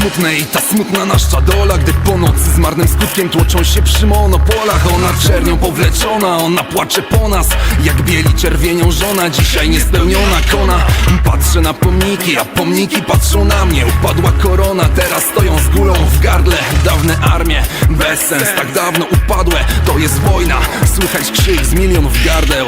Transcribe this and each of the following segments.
smutne i ta smutna nasza dola Gdy po nocy z marnym skutkiem tłoczą się przy monopolach. Ona czernią powleczona, ona płacze po nas Jak bieli czerwienią żona, dzisiaj niespełniona kona. Patrzę na pomniki, a pomniki patrzą na mnie. Upadła korona, teraz stoją z gulą w gardle. Dawne armie, bez sens, tak dawno upadłe. To jest wojna, słychać krzyk z milionów gardeł.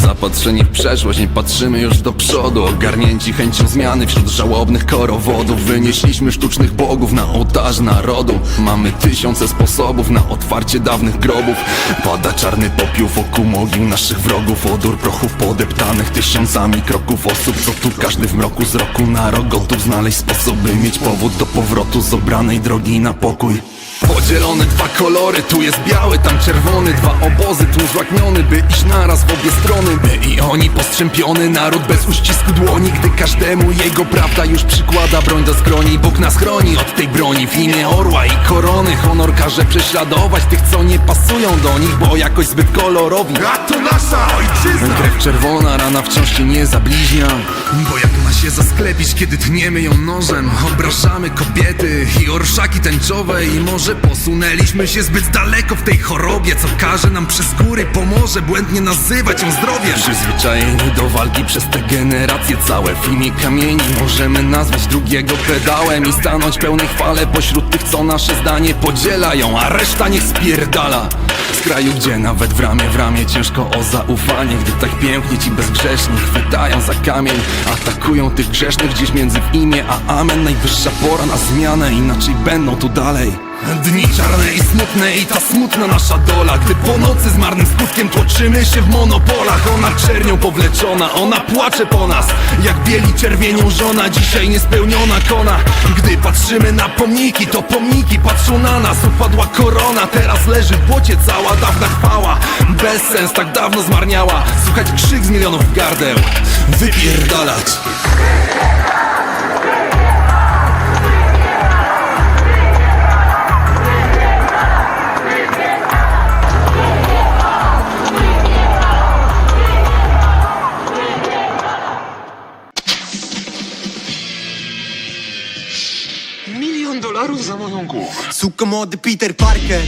Zapatrzeni w przeszłość, nie patrzymy już do przodu. Ogarnięci chęcią zmiany wśród żałobnych korowodów. Wynieśliśmy sztucznych bogów na ołtarz narodu. Mamy tysiące sposobów na otwarcie dawnych grobów. Pada czarny popiół wokół mogił naszych wrogów. Odór prochów podeptanych tysiącami kroków osób Co tu każdy w mroku z roku na rok Gotów znaleźć sposoby mieć powód do powrotu z obranej drogi na pokój Podzielone dwa kolory, tu jest biały, tam czerwony. Dwa obozy, tu złakniony, by iść naraz w obie strony. By i oni postrzępiony, naród bez uścisku dłoni Gdy każdemu jego prawda już przykłada broń do skroni. Bóg nas chroni od tej broni w imię orła i korony. Honor każe prześladować tych, co nie pasują do nich Bo jakoś zbyt kolorowi. A to nasza ojczyzna! Krew czerwona, rana wciąż się nie zabliźnia. Bo jak ma się zasklepić, kiedy tniemy ją nożem? Obrażamy kobiety i orszaki tęczowe I może posunęliśmy się zbyt daleko w tej chorobie Co każe nam przez góry pomoże błędnie nazywać ją zdrowiem. Przyzwyczajeni do walki przez te generacje całe W imię kamieni. Możemy nazwać drugiego pedałem I stanąć pełnej chwale pośród tych, co nasze zdanie podzielają A reszta niech spierdala. Z kraju, gdzie nawet w ramię w ramię ciężko o zaufanie Gdy tak pięknie ci bezgrzeszni chwytają za kamień. Atakują tych grzesznych gdzieś między w imię a amen. Najwyższa pora na zmianę, inaczej będą tu dalej Dni czarne i smutne i ta smutna nasza dola. Gdy po nocy z marnym skutkiem tłoczymy się w monopolach. Ona czernią powleczona, ona płacze po nas. Jak bieli czerwienią żona, dzisiaj niespełniona kona. Gdy patrzymy na pomniki, to pomniki patrzą na nas. Upadła korona, teraz leży w błocie cała. Dawna chwała Bez sens, tak dawno zmarniała. Słuchać krzyk z milionów gardeł. Wypierdalać Milion dolarów za moją głowę. Suko młody Peter Parker.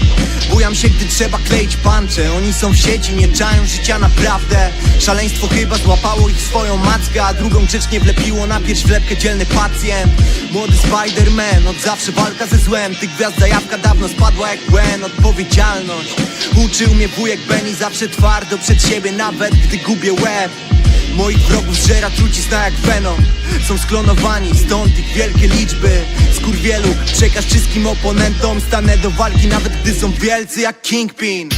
Bujam się, gdy trzeba kleić pancze. Oni są w sieci, nie czają życia naprawdę. Szaleństwo chyba złapało ich swoją mackę A drugą grzecznie wlepiło. Na pierś wlepkę dzielny pacjent. Młody Spider-Man, od zawsze walka ze złem. Tych gwiazd zajawka dawno spadła jak Gwen Odpowiedzialność Uczył mnie wujek Benny zawsze twardo przed siebie Nawet gdy gubię łeb. Moich wrogów zżera trucizna jak Venom. Są sklonowani, stąd ich wielkie liczby Skurwielu, przekaż wszystkim oponentom Stanę do walki nawet gdy są wielcy jak Kingpin